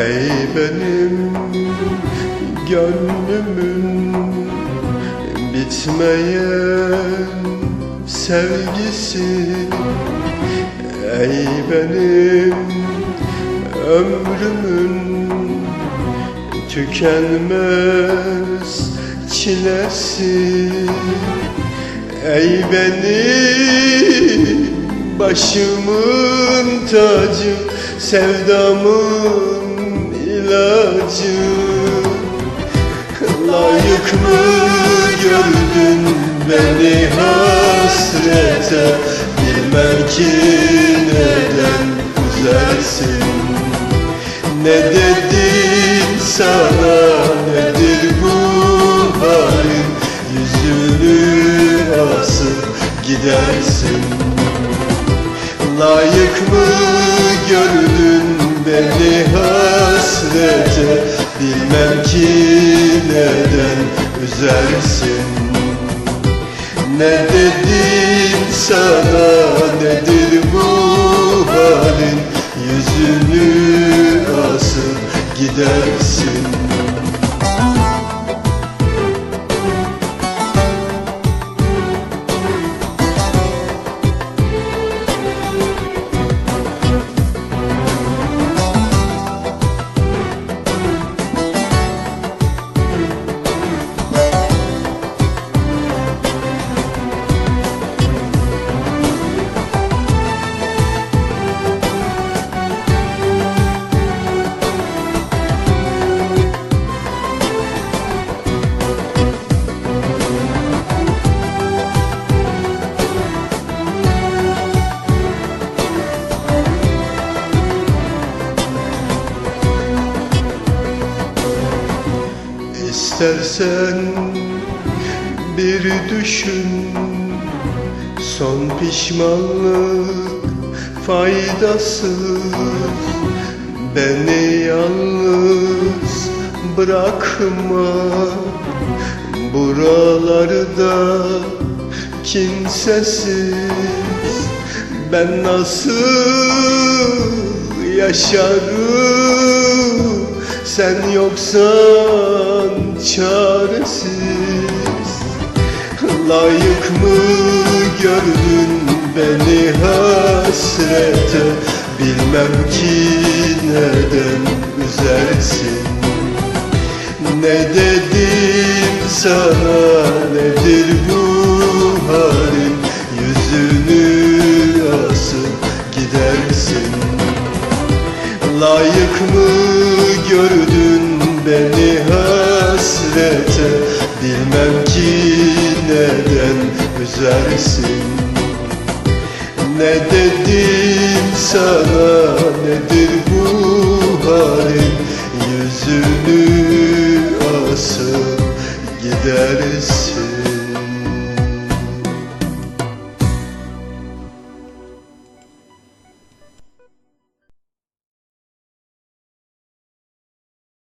Ey benim gönlümün bitmeyen sevgisi Ey benim ömrümün tükenmez çilesi Ey benim başımın tacı Sevdamın ilacı Layık mı gördün beni hasrete? Bilmem ki neden üzersin Ne dedim sana nedir bu halin? Yüzünü asıp gidersin. Layık mı gördün beni hasrete Bilmem ki neden üzersin. Ne dedim sana nedir bu halin? Yüzünü asıp gidersin İstersen bir düşün. Son pişmanlık faydasız. Beni yalnız bırakma. Buralarda kimsesiz. Ben nasıl yaşarım? Sen yoksan çaresiz. Layık mı gördün beni hasrete? Bilmem ki neden üzersin. Ne dedim sana nedir bu halin? Yüzünü asıp gidersin. Layık mı gördün beni hasrete Bilmem ki neden üzersin Ne dedim sana nedir bu halin